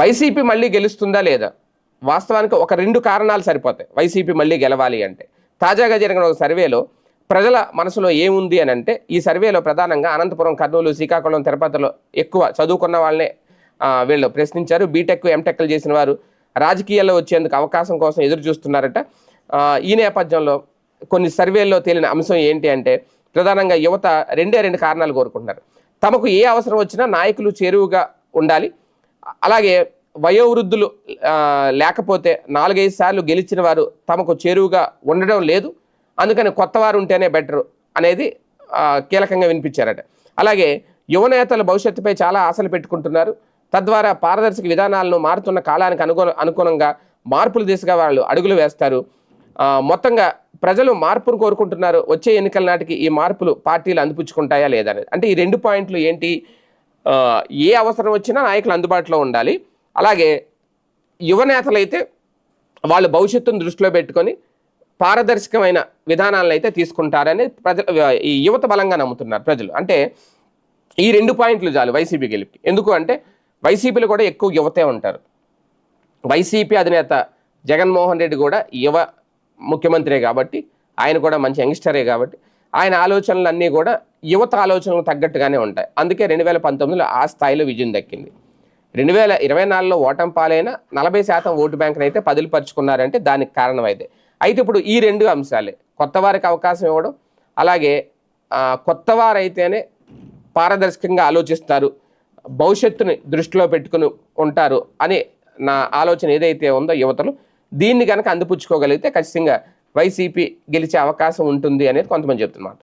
YCP మళ్ళీ గెలుస్తుందా లేదా? వాస్తవానికి ఒక రెండు కారణాలు సరిపోతాయి. వైసీపీ మళ్ళీ గెలవాలి అంటే. తాజాగా జరిగిన ఒక సర్వేలో ప్రజల మనసులో ఏముంది అని అంటే ఈ సర్వేలో ప్రధానంగా అనంతపురం కర్నూలు శ్రీకాకుళం తిరుపతిలో ఎక్కువ చదువుకున్న వాళ్ళనే వీళ్ళు ప్రశ్నించారు. బీటెక్ ఎంటెక్లు చేసిన వారు రాజకీయాల్లో వచ్చేందుకు అవకాశం కోసం ఎదురు చూస్తున్నారట. ఈ నేపథ్యంలో కొన్ని సర్వేల్లో తేలిన అంశం ఏంటి అంటే ప్రధానంగా యువత రెండే రెండు కారణాలు కోరుకుంటున్నారు. తమకు ఏ అవసరం వచ్చినా నాయకులు చేరువుగా ఉండాలి. అలాగే వయోవృద్ధులు లేకపోతే నాలుగైదు సార్లు గెలిచిన వారు తమకు చేరువుగా ఉండడం లేదు. అందుకని కొత్త వారు ఉంటేనే బెటర్ అనేది కీలకంగా వినిపించారట. అలాగే యువనేతల భవిష్యత్తుపై చాలా ఆశలు పెట్టుకుంటున్నారు. తద్వారా పారదర్శక విధానాలను మారుతున్న కాలానికి అనుగుణ అనుగుణంగా మార్పుల దిశగా వాళ్ళు అడుగులు వేస్తారు. మొత్తంగా ప్రజలు మార్పును కోరుకుంటున్నారు. వచ్చే ఎన్నికల నాటికి ఈ మార్పులు పార్టీలు అందిపుచ్చుకుంటాయా లేదా అనేది. అంటే ఈ రెండు పాయింట్లు ఏంటి? ఏ అవసరం వచ్చినా నాయకులు అందుబాటులో ఉండాలి. అలాగే యువ నేతలైతే వాళ్ళ భవిష్యత్తును దృష్టిలో పెట్టుకొని పారదర్శకమైన విధానాలను అయితే తీసుకుంటారని ప్రజలు ఈ యువత బలంగా నమ్ముతున్నారు ప్రజలు. అంటే ఈ రెండు పాయింట్లు చాలు వైసీపీ గెలిపి ఎందుకు అంటే వైసీపీలో కూడా ఎక్కువ యువతే ఉంటారు. వైసీపీ అధినేత జగన్మోహన్ రెడ్డి కూడా యువ ముఖ్యమంత్రే కాబట్టి ఆయన కూడా మంచి యంగ్స్టరే కాబట్టి ఆయన ఆలోచనలు అన్నీ కూడా యువత ఆలోచనలకు తగ్గట్టుగానే ఉంటాయి. అందుకే రెండు వేల పంతొమ్మిదిలో ఆ స్థాయిలో విజయం దక్కింది. రెండు వేల ఇరవై నాలుగులో ఓటం పాలైన నలభై శాతం ఓటు బ్యాంకును అయితే పదిలిపరుచుకున్నారంటే దానికి కారణం అయితే అయితే ఇప్పుడు ఈ రెండు అంశాలే. కొత్త వారికి అవకాశం ఇవ్వడం అలాగే కొత్త వారైతేనే పారదర్శకంగా ఆలోచిస్తారు భవిష్యత్తుని దృష్టిలో పెట్టుకుని ఉంటారు అని నా ఆలోచన ఏదైతే ఉందో యువతలు దీన్ని కనుక అందిపుచ్చుకోగలిగితే ఖచ్చితంగా వైసీపీ గెలిచే అవకాశం ఉంటుంది అనేది కొంతమంది చెప్తున్నారు.